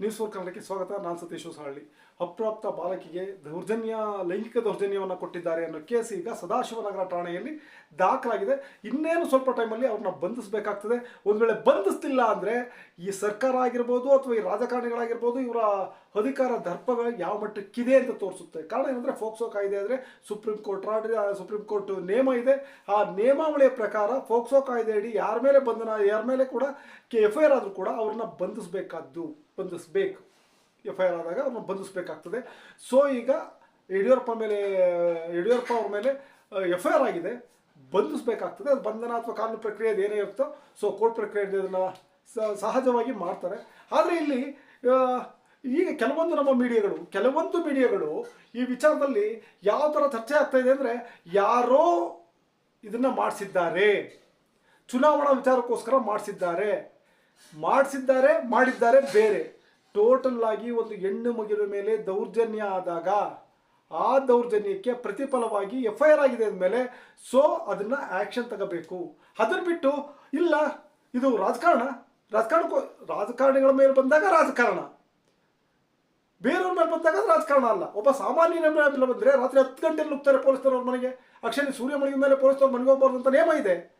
News four ಕನ್ನಡಕ್ಕೆ ಸ್ವಾಗತ. ನಾನು ಸತೀಶ್ ಹೊಸಹಳ್ಳಿ. ಅಪ್ರಾಪ್ತ ಬಾಲಕಿಗೆ ದೌರ್ಜನ್ಯ, ಲೈಂಗಿಕ ದೌರ್ಜನ್ಯವನ್ನು ಕೊಟ್ಟಿದ್ದಾರೆ ಅನ್ನೋ ಕೇಸ್ ಈಗ ಸದಾಶಿವನಗರ ಠಾಣೆಯಲ್ಲಿ ದಾಖಲಾಗಿದೆ. ಇನ್ನೇನು ಸ್ವಲ್ಪ ಟೈಮಲ್ಲಿ ಅವ್ರನ್ನ ಬಂಧಿಸಬೇಕಾಗ್ತದೆ. ಒಂದು ವೇಳೆ ಬಂಧಿಸ್ತಿಲ್ಲ ಅಂದರೆ ಈ ಸರ್ಕಾರ ಆಗಿರ್ಬೋದು ಅಥವಾ ಈ ರಾಜಕಾರಣಿಗಳಾಗಿರ್ಬೋದು ಇವರ ಅಧಿಕಾರ, ದರ್ಪಗಳು ಯಾವ ಮಟ್ಟಕ್ಕಿದೆ ಅಂತ ತೋರಿಸುತ್ತೆ. ಕಾರಣ ಏನಂದರೆ ಫೋಕ್ಸೋ ಕಾಯ್ದೆ ಅಂದರೆ ಸುಪ್ರೀಂ ಕೋರ್ಟ್ ರಾಡ್, ಸುಪ್ರೀಂ ಕೋರ್ಟ್ ನೇಮ ಇದೆ. ಆ ನೇಮಾವಳಿಯ ಪ್ರಕಾರ ಫೋಕ್ಸೋ ಕಾಯ್ದೆ ಅಡಿ ಯಾರ ಮೇಲೆ ಬಂಧನ, ಯಾರ ಮೇಲೆ ಕೂಡ, ಕೆ ಎಫ್ ಐ ಆರ್ ಆದರೂ ಕೂಡ ಅವ್ರನ್ನ ಬಂಧಿಸಬೇಕಾದ್ದು. ಬಂಧಿಸ್ಬೇಕು. ಎಫ್ ಐ ಆರ್ ಆದಾಗ ಅವ್ರನ್ನ ಬಂಧಿಸಬೇಕಾಗ್ತದೆ. ಸೊ ಈಗ ಯಡಿಯೂರಪ್ಪ ಮೇಲೆ, ಯಡಿಯೂರಪ್ಪ ಅವ್ರ ಮೇಲೆ ಎಫ್ ಐ ಆರ್ ಆಗಿದೆ. ಬಂಧಿಸಬೇಕಾಗ್ತದೆ. ಅದು ಬಂಧನ ಅಥವಾ ಕಾನೂನು ಪ್ರಕ್ರಿಯೆ ಏನೇ ಇರುತ್ತೋ ಸೊ ಕೋರ್ಟ್ ಪ್ರಕ್ರಿಯೆ ಅದನ್ನು ಸಹಜವಾಗಿ ಮಾಡ್ತಾರೆ. ಆದರೆ ಇಲ್ಲಿ ಈಗ ಕೆಲವೊಂದು ನಮ್ಮ ಮೀಡಿಯಾಗಳು, ಕೆಲವೊಂದು ಮೀಡಿಯಾಗಳು ಈ ವಿಚಾರದಲ್ಲಿ ಯಾವ ಥರ ಚರ್ಚೆ ಆಗ್ತಾ ಇದೆ ಅಂದರೆ, ಯಾರೋ ಇದನ್ನು ಮಾಡಿಸಿದ್ದಾರೆ. ಚುನಾವಣಾ ವಿಚಾರಕ್ಕೋಸ್ಕರ ಮಾಡಿಸಿದ್ದಾರೆ. ಮಾಡಿಸಿದ್ದಾರೆ, ಮಾಡಿದ್ದಾರೆ ಬೇರೆ. ಟೋಟಲ್ ಆಗಿ ಒಂದು ಹೆಣ್ಣು ಮಗುವಿನ ಮೇಲೆ ದೌರ್ಜನ್ಯ ಆದಾಗ ಆ ದೌರ್ಜನ್ಯಕ್ಕೆ ಪ್ರತಿಫಲವಾಗಿ ಎಫ್ ಐ ಆರ್ ಆಗಿದೆ ಅಂದಮೇಲೆ ಸೊ ಅದನ್ನ ಆಕ್ಷನ್ ತಗೋಬೇಕು. ಅದನ್ನ ಬಿಟ್ಟು, ಇಲ್ಲ, ಇದು ರಾಜಕಾರಣ. ರಾಜಕಾರಣಕ್ಕೂ ರಾಜಕಾರಣಿಗಳ ಮೇಲೆ ಬಂದಾಗ ರಾಜಕಾರಣ. ಬೇರೆಯವ್ರ ಮೇಲೆ ಬಂದಾಗ ಅದು ರಾಜಕಾರಣ ಅಲ್ಲ. ಒಬ್ಬ ಸಾಮಾನ್ಯನ ಮೇಲೆ ಬಂದರೆ ರಾತ್ರಿ ಹತ್ತು ಗಂಟೆಯಲ್ಲಿ ನುಗ್ತಾರೆ ಪೊಲೀಸ್ನವ್ರ ಮನೆಗೆ. ಅಕ್ಷರ ಸೂರ್ಯ ಮನೆಗೆ ಮೇಲೆ ಪೊಲೀಸ್ನವ್ರ ಮನೆಗೆ ಹೋಗ್ಬಾರ್ದು ಅಂತ ನೇಮ ಇದೆ.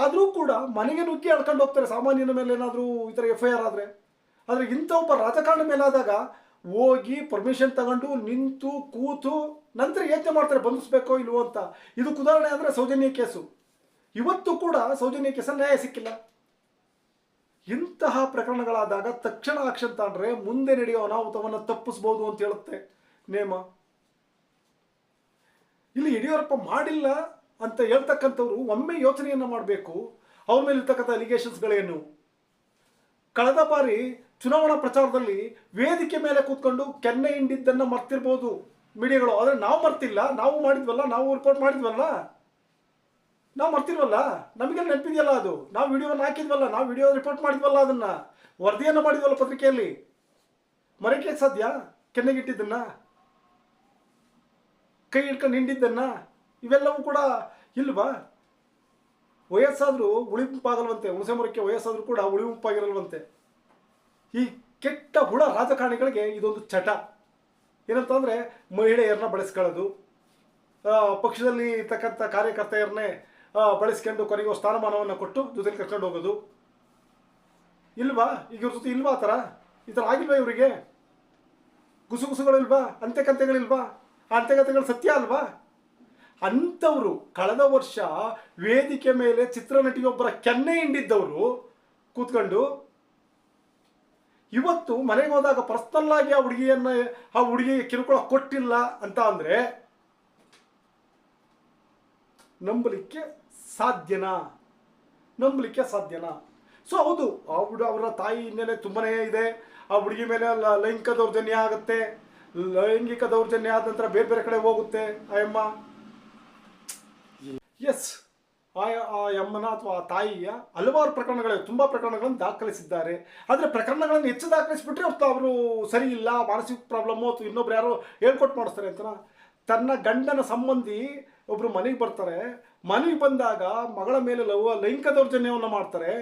ಆದರೂ ಕೂಡ ಮನೆಗೆ ನುಗ್ಗಿ ಅಳ್ಕೊಂಡು ಹೋಗ್ತಾರೆ. ಸಾಮಾನ್ಯನ ಮೇಲೆ ಏನಾದರೂ ಈ ಥರ ಎಫ್ ಐ ಆರ್ ಆದರೆ. ಆದರೆ ಇಂಥ ಒಬ್ಬ ರಾಜಕಾರಣ ಮೇಲಾದಾಗ ಹೋಗಿ ಪರ್ಮಿಷನ್ ತಗೊಂಡು ನಿಂತು, ಕೂತು ನಂತರ ಯೋಚನೆ ಮಾಡ್ತಾರೆ, ಬಂಧಿಸ್ಬೇಕೋ ಇಲ್ವೋ ಅಂತ. ಇದಕ್ಕೆ ಉದಾಹರಣೆ ಅಂದರೆ ಸೌಜನ್ಯ ಕೇಸು. ಇವತ್ತು ಕೂಡ ಸೌಜನ್ಯ ಕೇಸಲ್ಲಿ ನ್ಯಾಯ ಸಿಕ್ಕಿಲ್ಲ. ಇಂತಹ ಪ್ರಕರಣಗಳಾದಾಗ ತಕ್ಷಣ ಆಕ್ಷನ್ ತಗೊಂಡ್ರೆ ಮುಂದೆ ನಡೆಯೋ ಅನಾಹುತವನ್ನು ತಪ್ಪಿಸ್ಬೋದು ಅಂತ ಹೇಳುತ್ತೆ ನೇಮ. ಇಲ್ಲಿ ಯಡಿಯೂರಪ್ಪ ಮಾಡಿಲ್ಲ ಅಂತ ಹೇಳ್ತಕ್ಕಂಥವ್ರು ಒಮ್ಮೆ ಯೋಚನೆಯನ್ನು ಮಾಡಬೇಕು, ಅವ್ರ ಮೇಲೆ ಇರ್ತಕ್ಕಂಥ ಅಲಿಗೇಷನ್ಸ್ಗಳೇನು ಕಳೆದ ಬಾರಿ ಚುನಾವಣಾ ಪ್ರಚಾರದಲ್ಲಿ ವೇದಿಕೆ ಮೇಲೆ ಕೂತ್ಕೊಂಡು ಕೆನ್ನೆ ಹಿಂಡಿದ್ದನ್ನು ಮರ್ತಿರ್ಬೋದು ಮೀಡಿಯಾಗಳು. ಆದರೆ ನಾವು ಮರ್ತಿಲ್ಲ, ನಾವು ಮಾಡಿದ್ವಲ್ಲ, ನಾವು ರಿಪೋರ್ಟ್ ಮಾಡಿದ್ವಲ್ಲ? ನಾವು ಮರ್ತಿಲ್ವಲ್ಲ? ನಮಗೆಲ್ಲ ನೆನಪಿದೆಯಲ್ಲ ಅದು? ನಾವು ವಿಡಿಯೋವನ್ನು ಹಾಕಿದ್ವಲ್ಲ, ನಾವು ವಿಡಿಯೋ ರಿಪೋರ್ಟ್ ಮಾಡಿದ್ವಲ್ಲ ಅದನ್ನು? ವರದಿಯನ್ನು ಮಾಡಿದ್ವಲ್ಲ ಪತ್ರಿಕೆಯಲ್ಲಿ? ಮರೆಕೆ ಸಾಧ್ಯ? ಕೆನ್ನೆಗಿಟ್ಟಿದ್ದನ್ನ ಕೈ ಹಿಡ್ಕೊಂಡು ಹಿಂಡಿದ್ದನ್ನು? ಇವೆಲ್ಲವೂ ಕೂಡ ಇಲ್ವಾ? ವಯಸ್ಸಾದರೂ ಉಳಿಂಪಾಗಲ್ವಂತೆ ಹುಣಸೆ ಮರಕ್ಕೆ ವಯಸ್ಸಾದರೂ ಕೂಡ ಉಳಿಂಪಾಗಿರಲ್ವಂತೆ. ಈ ಕೆಟ್ಟ ಹುಳ ರಾಜಕಾರಣಿಗಳಿಗೆ ಇದೊಂದು ಚಟ. ಏನಂತಂದರೆ ಮಹಿಳೆಯರನ್ನ ಬಳಸ್ಕೊಳ್ಳೋದು ಪಕ್ಷದಲ್ಲಿ ಇರ್ತಕ್ಕಂಥ ಕಾರ್ಯಕರ್ತೆಯರನ್ನೇ ಬಳಸ್ಕೊಂಡು ಕೊನೆಗೂ ಸ್ಥಾನಮಾನವನ್ನು ಕೊಟ್ಟು ಜೊತೆಲಿ ಕರ್ಕೊಂಡು ಹೋಗೋದು. ಇಲ್ವಾ? ಈಗ ಇವ್ರ ಜೊತೆ ಇಲ್ವಾ ಆ ಥರ? ಈ ಥರ ಆಗಿಲ್ವಾ ಇವರಿಗೆ? ಗುಸುಗುಸುಗಳಿಲ್ವಾ ಅಂತ್ಯಕಂತೆಗಳಿಲ್ವಾ ಆ ಅಂತ್ಯಕಂತೆಗಳು ಸತ್ಯ ಅಲ್ವಾ? ಅಂಥವರು ಕಳೆದ ವರ್ಷ ವೇದಿಕೆ ಮೇಲೆ ಚಿತ್ರನಟಿಯೊಬ್ಬರ ಕೆನ್ನೆ ಹಿಂಡಿದ್ದವರು ಕೂತ್ಕೊಂಡು, ಇವತ್ತು ಮನೆಗೆ ಹೋದಾಗ ಪರ್ಸನಲ್ ಆಗಿ ಆ ಹುಡುಗಿಯನ್ನ, ಆ ಹುಡುಗಿಗೆ ಕಿರುಕುಳ ಕೊಟ್ಟಿಲ್ಲ ಅಂತ ಅಂದ್ರೆ ನಂಬಲಿಕ್ಕೆ ಸಾಧ್ಯನಾ? ನಂಬಲಿಕ್ಕೆ ಸಾಧ್ಯನಾ? ಸೊ ಹೌದು, ಆ ಹುಡು, ಅವರ ತಾಯಿ ಹಿನ್ನೆಲೆ ತುಂಬಾನೇ ಇದೆ. ಆ ಹುಡುಗಿ ಮೇಲೆ ಲೈಂಗಿಕ ದೌರ್ಜನ್ಯ ಆಗುತ್ತೆ. ಲೈಂಗಿಕ ದೌರ್ಜನ್ಯ ಆದ ನಂತರ ಬೇರೆ ಬೇರೆ ಕಡೆ ಹೋಗುತ್ತೆ, ಆ ಅಮ್ಮ. ಎಸ್ ಆ ಅಮ್ಮನ ಅಥವಾ ಆ ತಾಯಿಯ ಹಲವಾರು ಪ್ರಕರಣಗಳಿವೆ ತುಂಬ ಪ್ರಕರಣಗಳನ್ನು ದಾಖಲಿಸಿದ್ದಾರೆ. ಆದರೆ ಪ್ರಕರಣಗಳನ್ನು ಹೆಚ್ಚು ದಾಖಲಿಸಿಬಿಟ್ರೆ ಅವ್ರು ಅವರು ಸರಿ ಇಲ್ಲ, ಮಾನಸಿಕ ಪ್ರಾಬ್ಲಮ್ಮು ಅಥವಾ ಇನ್ನೊಬ್ರು ಯಾರೋ ಹೇಳ್ಕೊಟ್ಟು ಮಾಡಿಸ್ತಾರೆ ಅಂತ ತನ್ನ ಗಂಡನ ಸಂಬಂಧಿ ಒಬ್ಬರು ಮನೆಗೆ ಬರ್ತಾರೆ. ಮನೆಗೆ ಬಂದಾಗ ಮಗಳ ಮೇಲೆ ಲವ್, ಲೈಂಗಿಕ ದೌರ್ಜನ್ಯವನ್ನು ಮಾಡ್ತಾರೆ.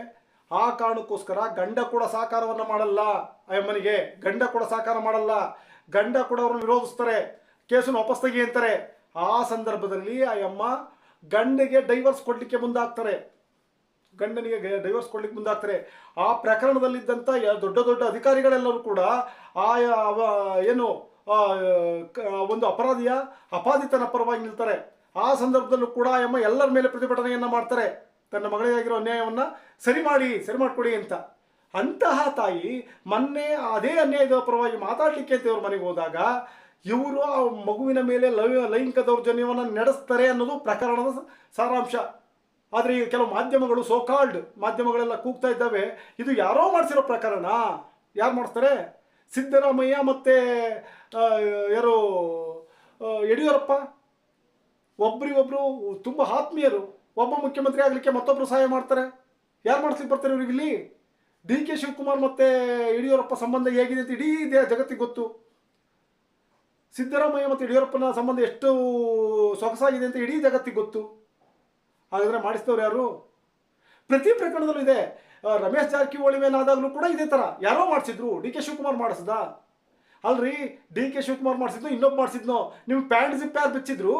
ಆ ಕಾರಣಕ್ಕೋಸ್ಕರ ಗಂಡ ಕೂಡ ಸಹಕಾರವನ್ನು ಮಾಡಲ್ಲ. ಅಮ್ಮನಿಗೆ ಗಂಡ ಕೂಡ ಸಹಕಾರ ಮಾಡಲ್ಲ. ಗಂಡ ಕೂಡ ಅವ್ರನ್ನ ವಿರೋಧಿಸ್ತಾರೆ. ಕೇಸನ್ನು ವಾಪಸ್ ತೆಗಿ ಅಂತಾರೆ. ಆ ಸಂದರ್ಭದಲ್ಲಿ ಆ ಅಮ್ಮ ಗಂಡಿಗೆ ಡೈವರ್ಸ್ ಕೊಡ್ಲಿಕ್ಕೆ ಮುಂದಾಗ್ತಾರೆ. ಗಂಡನಿಗೆ ಡೈವರ್ಸ್ ಕೊಡ್ಲಿಕ್ಕೆ ಮುಂದಾಗ್ತಾರೆ. ಆ ಪ್ರಕರಣದಲ್ಲಿದ್ದಂಥ ದೊಡ್ಡ ದೊಡ್ಡ ಅಧಿಕಾರಿಗಳೆಲ್ಲರೂ ಕೂಡ ಆ ಏನು ಒಂದು ಅಪರಾಧಿಯ ಅಪಾದಿತನ ಪರವಾಗಿ ನಿಲ್ತಾರೆ. ಆ ಸಂದರ್ಭದಲ್ಲೂ ಕೂಡ ಎಮ್ಮ ಎಲ್ಲರ ಮೇಲೆ ಪ್ರತಿಭಟನೆಯನ್ನ ಮಾಡ್ತಾರೆ. ತನ್ನ ಮಗಳಿಗಾಗಿರೋ ಅನ್ಯಾಯವನ್ನ ಸರಿ ಮಾಡಿ, ಸರಿ ಮಾಡಿಕೊಡಿ ಅಂತ. ಅಂತಹ ತಾಯಿ ಮೊನ್ನೆ ಅದೇ ಅನ್ಯಾಯದ ಪರವಾಗಿ ಮಾತಾಡಲಿಕ್ಕೆ ಅಂತ ಇವ್ರ ಮನೆಗೆ ಹೋದಾಗ ಇವರು ಆ ಮಗುವಿನ ಮೇಲೆ ಲವ್ ಲೈಂಗಿಕ ದೌರ್ಜನ್ಯವನ್ನು ನಡೆಸ್ತಾರೆ ಅನ್ನೋದು ಪ್ರಕರಣದ ಸಾರಾಂಶ. ಆದರೆ ಈಗ ಕೆಲವು ಮಾಧ್ಯಮಗಳು ಸೋಕಾಲ್ಡ್ ಮಾಧ್ಯಮಗಳೆಲ್ಲ ಕೂಗ್ತಾ ಇದ್ದಾವೆ. ಇದು ಯಾರೋ ಮಾಡಿಸಿರೋ ಪ್ರಕರಣ. ಯಾರು ಮಾಡಿಸ್ತಾರೆ? ಸಿದ್ದರಾಮಯ್ಯ ಮತ್ತು ಯಾರು ಯಡಿಯೂರಪ್ಪ. ಒಬ್ರಿಗೊಬ್ರು ತುಂಬ ಆತ್ಮೀಯರು. ಒಬ್ಬ ಮುಖ್ಯಮಂತ್ರಿ ಆಗಲಿಕ್ಕೆ ಮತ್ತೊಬ್ಬರು ಸಹಾಯ ಮಾಡ್ತಾರೆ. ಯಾರು ಮಾಡಿಸ್ಲಿಕ್ಕೆ ಬರ್ತಾರೆ ಇವ್ರಿಗೆ ಇಲ್ಲಿ ಡಿ ಕೆ ಶಿವಕುಮಾರ್ ಮತ್ತು ಯಡಿಯೂರಪ್ಪ ಸಂಬಂಧ ಹೇಗಿದೆ ಅಂತ ಇಡೀ ಜಗತ್ತಿಗೆ ಗೊತ್ತು. ಸಿದ್ದರಾಮಯ್ಯ ಮತ್ತು ಯಡಿಯೂರಪ್ಪನ ಸಂಬಂಧ ಎಷ್ಟು ಸೊಗಸಾಗಿದೆ ಅಂತ ಇಡೀ ಜಗತ್ತಿಗೆ ಗೊತ್ತು. ಹಾಗಾದರೆ ಮಾಡಿಸಿದವ್ರು ಯಾರು? ಪ್ರತಿ ಪ್ರಕರಣದಲ್ಲೂ ಇದೆ. ರಮೇಶ್ ಜಾರಕಿಹೊಳಿ ಮೇಲೆ ಆದಾಗಲೂ ಕೂಡ ಇದೇ ಥರ ಯಾರೋ ಮಾಡಿಸಿದ್ರು. ಡಿ ಕೆ ಶಿವಕುಮಾರ್ ಮಾಡಿಸ್ದ ಅಲ್ರಿ? ಡಿ ಕೆ ಶಿವಕುಮಾರ್ ಮಾಡಿಸಿದ್ನು ಇನ್ನೊಬ್ಬ ಮಾಡಿಸಿದ್ನೋ? ನಿಮ್ಮ ಪ್ಯಾಂಟ್ ಜಿಪ್ ಯಾರು ಬಿಚ್ಚಿದ್ರು?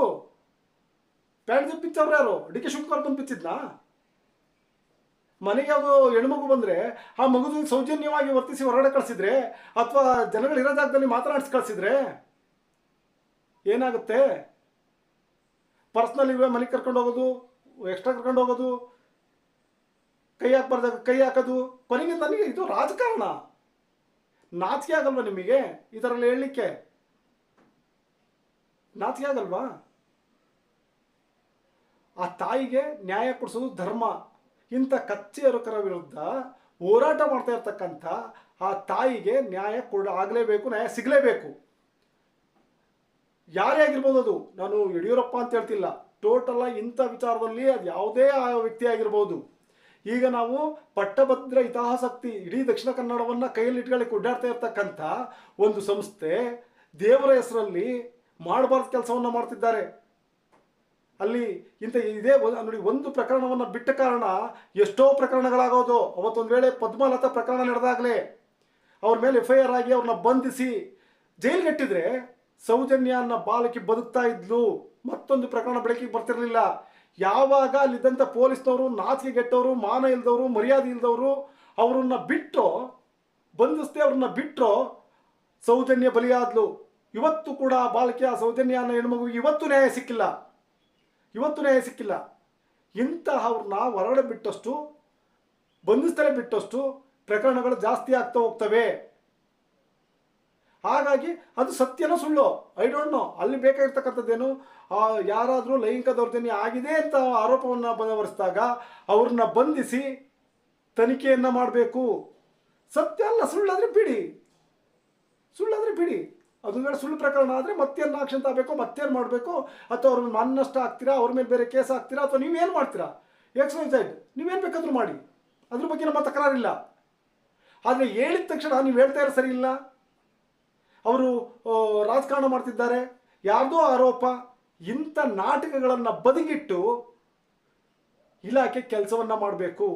ಪ್ಯಾಂಟ್ ಜಿಪ್ ಬಿಚ್ಚವ್ರು ಯಾರು? ಡಿ ಕೆ ಶಿವಕುಮಾರ್ ಬಂದು ಬಿಚ್ಚಿದ್ನಾ? ಮನೆಗೆ ಅದು ಹೆಣ್ಮಗು ಬಂದರೆ ಆ ಮಗುದು ಸೌಜನ್ಯವಾಗಿ ವರ್ತಿಸಿ ಹೊರಗಡೆ ಕಳಿಸಿದ್ರೆ ಅಥವಾ ಜನಗಳು ಇರೋ ಜಾಗದಲ್ಲಿ ಮಾತನಾಡಿಸಿ ಕಳಿಸಿದ್ರೆ ಏನಾಗುತ್ತೆ? ಪರ್ಸ್ನಲ್ ಇವೆ, ಮನೆಗೆ ಕರ್ಕೊಂಡು ಹೋಗೋದು, ಎಕ್ಸ್ಟ್ರಾ ಕರ್ಕೊಂಡು ಹೋಗೋದು, ಕೈ ಹಾಕ್ಬಾರ್ದಾಗ ಕೈ ಹಾಕೋದು. ಕೊನೆಗೆ ನನಗೆ ಇದು ರಾಜಕಾರಣ. ನಾಚಿಕೆ ಆಗಲ್ವಾ ನಿಮಗೆ? ಈ ಹೇಳಲಿಕ್ಕೆ. ನಾಚಿಕೆ ಆಗಲ್ವಾ? ಆ ತಾಯಿಗೆ ನ್ಯಾಯ ಕೊಡಿಸೋದು ಧರ್ಮ. ಇಂಥ ಕಚ್ಚೆಯರಕರ ವಿರುದ್ಧ ಹೋರಾಟ ಮಾಡ್ತಾ ಇರ್ತಕ್ಕಂಥ ಆ ತಾಯಿಗೆ ನ್ಯಾಯ ಕೊಡ, ಆಗಲೇಬೇಕು, ನ್ಯಾಯ ಸಿಗಲೇಬೇಕು. ಯಾರೇ ಆಗಿರ್ಬೋದು ಅದು. ನಾನು ಯಡಿಯೂರಪ್ಪ ಅಂತ ಹೇಳ್ತಿಲ್ಲ. ಟೋಟಲ್ ಇಂಥ ವಿಚಾರದಲ್ಲಿ ಅದು ಯಾವುದೇ ಆ ವ್ಯಕ್ತಿ ಆಗಿರ್ಬೋದು. ಈಗ ನಾವು ಪಟ್ಟಭದ್ರ ಹಿತಾಸಕ್ತಿ ಇಡೀ ದಕ್ಷಿಣ ಕನ್ನಡವನ್ನು ಕೈಯಲ್ಲಿ ಇಟ್ಕೊಳ್ಳಿಕ್ಕೆ ಓಡಾಡ್ತಾ ಇರ್ತಕ್ಕಂಥ ಒಂದು ಸಂಸ್ಥೆ ದೇವರ ಹೆಸರಲ್ಲಿ ಮಾಡಬಾರ್ದು ಕೆಲಸವನ್ನು ಮಾಡ್ತಿದ್ದಾರೆ. ಅಲ್ಲಿ ಇಂಥ ಇದೇ ನೋಡಿ ಒಂದು ಪ್ರಕರಣವನ್ನು ಬಿಟ್ಟ ಕಾರಣ ಎಷ್ಟೋ ಪ್ರಕರಣಗಳಾಗೋದು. ಅವತ್ತೊಂದು ವೇಳೆ ಪದ್ಮಲತಾ ಪ್ರಕರಣ ನಡೆದಾಗಲೇ. ಅವ್ರ ಮೇಲೆ ಎಫ್ ಐ ಆರ್ ಆಗಿ ಅವ್ರನ್ನ ಬಂಧಿಸಿ ಜೈಲ್ಗಟ್ಟಿದ್ರೆ ಸೌಜನ್ಯ ಅನ್ನೋ ಬಾಲಕಿ ಬದುಕ್ತಾ ಇದ್ಲು, ಮತ್ತೊಂದು ಪ್ರಕರಣ ಬೆಳಕಿಗೆ ಬರ್ತಿರಲಿಲ್ಲ. ಯಾವಾಗ ಅಲ್ಲಿದ್ದಂಥ ಪೊಲೀಸ್ನವರು, ನಾಚಿಕೆಗೆಟ್ಟವರು, ಮಾನ ಇಲ್ದವರು, ಮರ್ಯಾದೆ ಇಲ್ದವರು, ಅವರನ್ನ ಬಿಟ್ಟು ಬಂಧಿಸ್ದೆ ಅವ್ರನ್ನ ಬಿಟ್ಟರು ಸೌಜನ್ಯ ಬಲಿಯಾದ್ಲು. ಇವತ್ತು ಕೂಡ ಆ ಬಾಲಕಿ, ಆ ಸೌಜನ್ಯ ಅನ್ನೋ ಹೆಣ್ಮಗು ಇವತ್ತು ನ್ಯಾಯ ಸಿಕ್ಕಿಲ್ಲ. ಇವತ್ತು ನ್ಯಾಯ ಸಿಕ್ಕಿಲ್ಲ. ಇಂತಹ ಅವ್ರನ್ನ ಹೊರಗಡೆ ಬಿಟ್ಟಷ್ಟು, ಬಂಧಿಸ್ತಲೇ ಬಿಟ್ಟಷ್ಟು ಪ್ರಕರಣಗಳು ಜಾಸ್ತಿ ಆಗ್ತಾ ಹೋಗ್ತವೆ. ಹಾಗಾಗಿ ಅದು ಸತ್ಯನ ಸುಳ್ಳು? ಐ ಡೋಂಟ್ ನೋ ಅಲ್ಲಿ ಬೇಕಾಗಿರ್ತಕ್ಕಂಥದ್ದೇನು? ಯಾರಾದರೂ ಲೈಂಗಿಕ ದೌರ್ಜನ್ಯ ಆಗಿದೆ ಅಂತ ಆರೋಪವನ್ನು ಬಲವರಿಸಿದಾಗ ಅವ್ರನ್ನ ಬಂಧಿಸಿ ತನಿಖೆಯನ್ನು ಮಾಡಬೇಕು. ಸತ್ಯ ಅಲ್ಲ, ಸುಳ್ಳಾದರೆ ಬಿಡಿ. ಸುಳ್ಳಾದರೆ ಬಿಡಿ. ಅದು ವೇಳೆ ಸುಳ್ಳು ಪ್ರಕರಣ ಆದರೆ ಮತ್ತೇನು ಆಕ್ಷನ್ ತಾಗಬೇಕು, ಮತ್ತೇನು ಮಾಡಬೇಕು? ಅಥವಾ ಅವ್ರ ಮನ್ನಷ್ಟ ಹಾಕ್ತೀರಾ ಅವ್ರ ಮೇಲೆ ಬೇರೆ ಕೇಸ್ ಹಾಕ್ತೀರಾ? ಅಥವಾ ನೀವೇನು ಮಾಡ್ತೀರಾ? ಎಕ್ಸ್ ವೈ ನೀವೇನು ಬೇಕಾದರೂ ಮಾಡಿ. ಅದ್ರ ಬಗ್ಗೆ ನಮ್ಮ ತಕರಾರಿಲ್ಲ. ಆದರೆ ಹೇಳಿದ ತಕ್ಷಣ ನೀವು ಹೇಳ್ತಾ ಇರೋ ಸರಿ ಇಲ್ಲ? ಅವರು ರಾಜಕಾರಣ ಮಾಡ್ತಿದ್ದಾರೆ. ಯಾರ್ದೋ ಆರೋಪ, ಇಂಥ ನಾಟಕಗಳನ್ನು ಬದಿಗಿಟ್ಟು ಇಲಾಖೆ ಕೆಲಸವನ್ನ ಮಾಡಬೇಕು.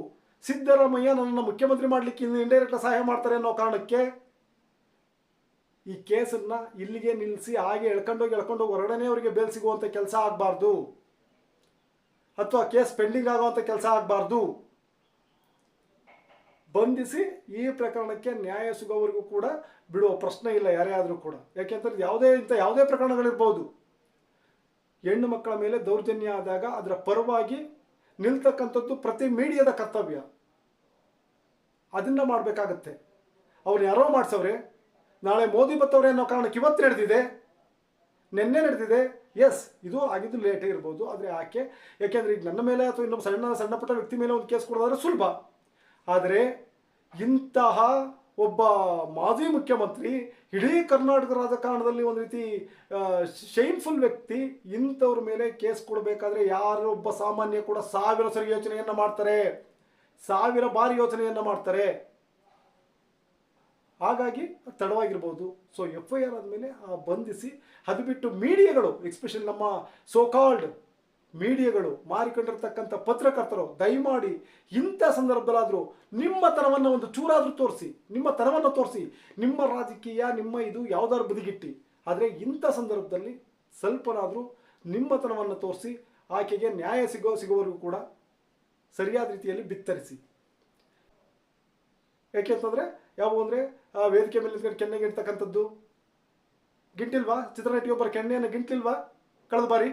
ಸಿದ್ದರಾಮಯ್ಯ ನನ್ನನ್ನು ಮುಖ್ಯಮಂತ್ರಿ ಮಾಡಲಿಕ್ಕೆ ಇನ್ನು ಇಂಡೈರೆಕ್ಟ್ ಸಹಾಯ ಮಾಡ್ತಾರೆ ಅನ್ನೋ ಕಾರಣಕ್ಕೆ ಈ ಕೇಸನ್ನ ಇಲ್ಲಿಗೆ ನಿಲ್ಲಿಸಿ ಹಾಗೆ ಎಳ್ಕೊಂಡೋಗಿ ಎಳ್ಕೊಂಡೋಗಿ ಹೊರಡನೇ ಅವರಿಗೆ ಬೇಲ್ ಸಿಗುವಂಥ ಕೆಲಸ ಆಗಬಾರ್ದು. ಅಥವಾ ಕೇಸ್ ಪೆಂಡಿಂಗ್ ಆಗುವಂಥ ಕೆಲಸ ಆಗಬಾರ್ದು. ಬಂಧಿಸಿ ಈ ಪ್ರಕರಣಕ್ಕೆ ನ್ಯಾಯ ಸಿಗೋವರೆಗೂ ಕೂಡ ಬಿಡುವ ಪ್ರಶ್ನೆ ಇಲ್ಲ, ಯಾರೇ ಆದರೂ ಕೂಡ. ಯಾಕೆಂತಂದ್ರೆ ಯಾವುದೇ ಇಂಥ ಯಾವುದೇ ಪ್ರಕರಣಗಳಿರ್ಬೋದು. ಹೆಣ್ಣು ಮಕ್ಕಳ ಮೇಲೆ ದೌರ್ಜನ್ಯ ಆದಾಗ ಅದರ ಪರವಾಗಿ ನಿಲ್ತಕ್ಕಂಥದ್ದು ಪ್ರತಿ ಮೀಡಿಯಾದ ಕರ್ತವ್ಯ. ಅದನ್ನ ಮಾಡಬೇಕಾಗತ್ತೆ. ಅವ್ರು ಯಾರೋ ಮಾಡಿಸವ್ರೆ, ನಾಳೆ ಮೋದಿ ಬತ್ತವ್ರೆ ಅನ್ನೋ ಕಾರಣಕ್ಕೆ ಇವತ್ತು ನಡೆದಿದೆ, ನಿನ್ನೆ ನಡೆದಿದೆ ಎಸ್ ಇದು ಆಗಿದ್ದು ಲೇಟ್ ಇರ್ಬೋದು, ಆದರೆ ಆಕೆ ಯಾಕೆಂದರೆ ಈಗ ನನ್ನ ಮೇಲೆ ಅಥವಾ ಇನ್ನೊಬ್ಬ ಸಣ್ಣ ಸಣ್ಣ ಪುಟ್ಟ ವ್ಯಕ್ತಿ ಮೇಲೆ ಒಂದು ಕೇಸ್ ಕೊಡೋದಾದ್ರೆ ಸುಲಭ. ಆದರೆ ಇಂತಹ ಒಬ್ಬ ಮಾಜಿ ಮುಖ್ಯಮಂತ್ರಿ, ಇಡೀ ಕರ್ನಾಟಕ ರಾಜಕಾರಣದಲ್ಲಿ ಒಂದು ರೀತಿ ಶೈನ್ಫುಲ್ ವ್ಯಕ್ತಿ, ಇಂಥವ್ರ ಮೇಲೆ ಕೇಸ್ ಕೊಡಬೇಕಾದ್ರೆ ಯಾರೊಬ್ಬ ಸಾಮಾನ್ಯ ಕೂಡ ಸಾವಿರ ಸರಿ ಯೋಚನೆಯನ್ನು ಮಾಡ್ತಾರೆ. ಸಾವಿರ ಬಾರಿ ಯೋಚನೆಯನ್ನು ಮಾಡ್ತಾರೆ. ಹಾಗಾಗಿ ತಡವಾಗಿರ್ಬೋದು. ಸೊ ಎಫ್ ಐ ಆರ್ ಆದಮೇಲೆ ಬಂಧಿಸಿ ಅದು ಬಿಟ್ಟು ಮೀಡಿಯಾಗಳು ಎಕ್ಸ್ಪೆಷಲಿ ನಮ್ಮ ಸೋಕಾಲ್ಡ್ ಮೀಡಿಯಾಗಳು ಮಾರಿಕೊಂಡಿರ್ತಕ್ಕಂಥ ಪತ್ರಕರ್ತರು, ದಯಮಾಡಿ ಇಂಥ ಸಂದರ್ಭದಲ್ಲಾದರೂ ನಿಮ್ಮ ತನವನ್ನು ಒಂದು ಚೂರಾದರೂ ತೋರಿಸಿ, ನಿಮ್ಮ ತನವನ್ನು ತೋರಿಸಿ, ನಿಮ್ಮ ರಾಜಕೀಯ, ನಿಮ್ಮ ಇದು ಯಾವುದಾದ್ರು ಬದಿಗಿಟ್ಟಿ. ಆದರೆ ಇಂಥ ಸಂದರ್ಭದಲ್ಲಿ ಸ್ವಲ್ಪನಾದರೂ ನಿಮ್ಮತನವನ್ನು ತೋರಿಸಿ, ಆಕೆಗೆ ನ್ಯಾಯ ಸಿಗೋ ಸಿಗೋವರೆಗೂ ಕೂಡ ಸರಿಯಾದ ರೀತಿಯಲ್ಲಿ ಬಿತ್ತರಿಸಿ. ಯಾಕೆಂತಂದರೆ ಯಾವುವು ಅಂದರೆ ವೇದಿಕೆ ಮೇಲೆ ನಿಂತ್ಕೊಂಡು ಕೆನ್ನೆಗೆ ಇಡ್ತಕ್ಕಂಥದ್ದು. ಗಿಂಟಿಲ್ವಾ? ಚಿತ್ರನಟಿಯೊಬ್ಬರ ಕೆನ್ನೆಯನ್ನು ಗಿಂಟಿಲ್ವಾ? ಕಳೆದ ಬಾರಿ.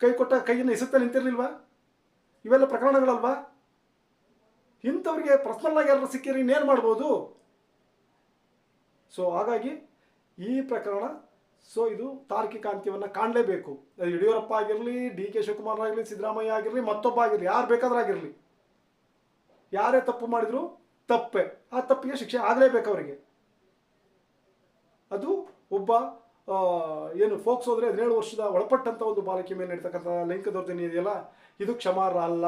ಕೈ ಕೊಟ್ಟ ಕೈಯನ್ನು ಎಸುತ್ತಾ ನಿಂತಿರ್ಲಿಲ್ವಾ? ಇವೆಲ್ಲ ಪ್ರಕರಣಗಳಲ್ವಾ? ಇಂಥವ್ರಿಗೆ ಪರ್ಸ್ನಲ್ ಆಗಿ ಯಾರು ಸಿಕ್ಕಿರಿ ಇನ್ನೇನು ಮಾಡ್ಬೋದು? ಸೊ ಹಾಗಾಗಿ ಈ ಪ್ರಕರಣ ಸೊ ಇದು ತಾರ್ಕಿಕ ಅಂತ್ಯವನ್ನು ಕಾಣಲೇಬೇಕು. ಅದು ಯಡಿಯೂರಪ್ಪ ಆಗಿರಲಿ, ಡಿ ಕೆ ಶಿವಕುಮಾರ್ ಆಗಿರಲಿ, ಸಿದ್ದರಾಮಯ್ಯ ಆಗಿರಲಿ, ಮತ್ತೊಬ್ಬ ಆಗಿರಲಿ, ಯಾರು ಬೇಕಾದ್ರೂ ಆಗಿರಲಿ. ಯಾರೇ ತಪ್ಪು ಮಾಡಿದ್ರು ತಪ್ಪೆ. ಆ ತಪ್ಪಿಗೆ ಶಿಕ್ಷೆ ಆಗಲೇಬೇಕು ಅವರಿಗೆ. ಅದು ಒಬ್ಬ ಏನು ಫೋಕ್ಸ್ ಹೋದರೆ ಹದಿನೇಳು ವರ್ಷದ ಒಳಪಟ್ಟಂತ ಒಂದು ಬಾಲಕಿ ಮೇಲೆ ನಡೀತಕ್ಕಂಥ ಲೈಂಗಿಕ ದೌರ್ಜನ್ಯ ಇದೆಯಲ್ಲ, ಇದು ಕ್ಷಮಾರ್ಹ ಅಲ್ಲ.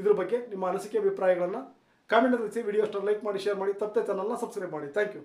ಇದ್ರ ಬಗ್ಗೆ ನಿಮ್ಮ ಅನಿಸಿಕೆ, ಅಭಿಪ್ರಾಯಗಳನ್ನು ಕಾಮೆಂಟ್ ತಿಳಿಸಿ ವಿಡಿಯೋ ಅಷ್ಟನ್ನು ಲೈಕ್ ಮಾಡಿ ಶೇರ್ ಮಾಡಿ, ತಪ್ಪದೆ ಚಾನಲ್ನ ಸಬ್ಸ್ಕ್ರೈಬ್ ಮಾಡಿ. Thank you